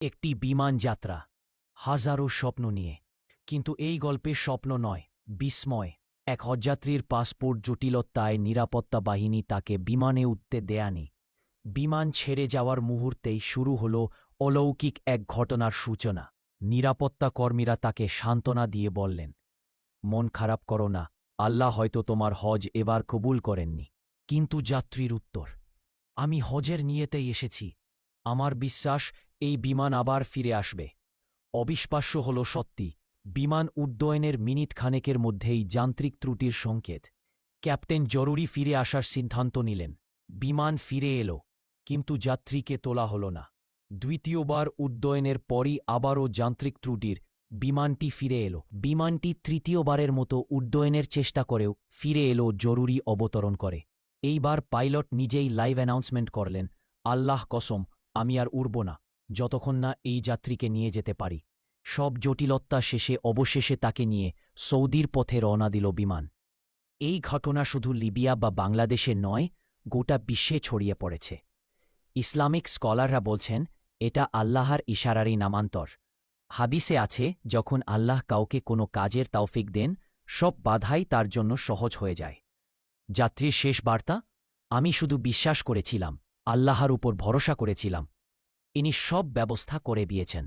একটি বিমান যাত্রা, হাজারো স্বপ্ন নিয়ে। কিন্তু এই গল্পে স্বপ্ন নয়, বিস্ময়। এক হজযাত্রীর পাসপোর্ট জটিলতায় নিরাপত্তা বাহিনী তাকে বিমানে উঠতে দেয়ানি বিমান ছেড়ে যাওয়ার মুহূর্তেই শুরু হল অলৌকিক এক ঘটনার সূচনা। নিরাপত্তা কর্মীরা তাকে সান্ত্বনা দিয়ে বললেন, মন খারাপ করো না, আল্লাহ হয়তো তোমার হজ এবার কবুল করেননি। কিন্তু যাত্রীর উত্তর, আমি হজের নিয়েতেই এসেছি। আমার বিশ্বাস এই বিমান আবার ফিরে আসবে। অবিশ্বাস্য হল সত্যি, বিমান উড্ডয়নের মিনিট খানেকের মধ্যেই যান্ত্রিক ত্রুটির সংকেত। ক্যাপ্টেন জরুরি ফিরে আসার সিদ্ধান্ত নিলেন। বিমান ফিরে এলো, কিন্তু যাত্রীকে তোলা হল না। দ্বিতীয়বার উড্ডয়নের পরই আবারও যান্ত্রিক ত্রুটির বিমানটি ফিরে এলো। বিমানটি তৃতীয়বারের মতো উড্ডয়নের চেষ্টা করেও ফিরে এলো জরুরি অবতরণ করে। এইবার পাইলট নিজেই লাইভ অ্যানাউন্সমেন্ট করলেন, আল্লাহ কসম, আমি আর উড়ব না। যতক্ষণ না এই যাত্রীকে নিয়ে যেতে পারি। সব জটিলতা শেষে অবশেষে তাকে নিয়ে সৌদির পথে রওনা দিল বিমান। এই ঘটনা শুধু লিবিয়া বা বাংলাদেশে নয়, গোটা বিশ্বে ছড়িয়ে পড়েছে। ইসলামিক স্কলাররা বলছেন, এটা আল্লাহর ইশারারই নামান্তর। হাদিসে আছে, যখন আল্লাহ কাউকে কোনো কাজের তাওফিক দেন, সব বাধাই তার জন্য সহজ হয়ে যায়। যাত্রীর শেষ বার্তা, আমি শুধু বিশ্বাস করেছিলাম, আল্লাহর উপর ভরসা করেছিলাম ইনি সব ব্যবস্থা করে দিয়েছেন।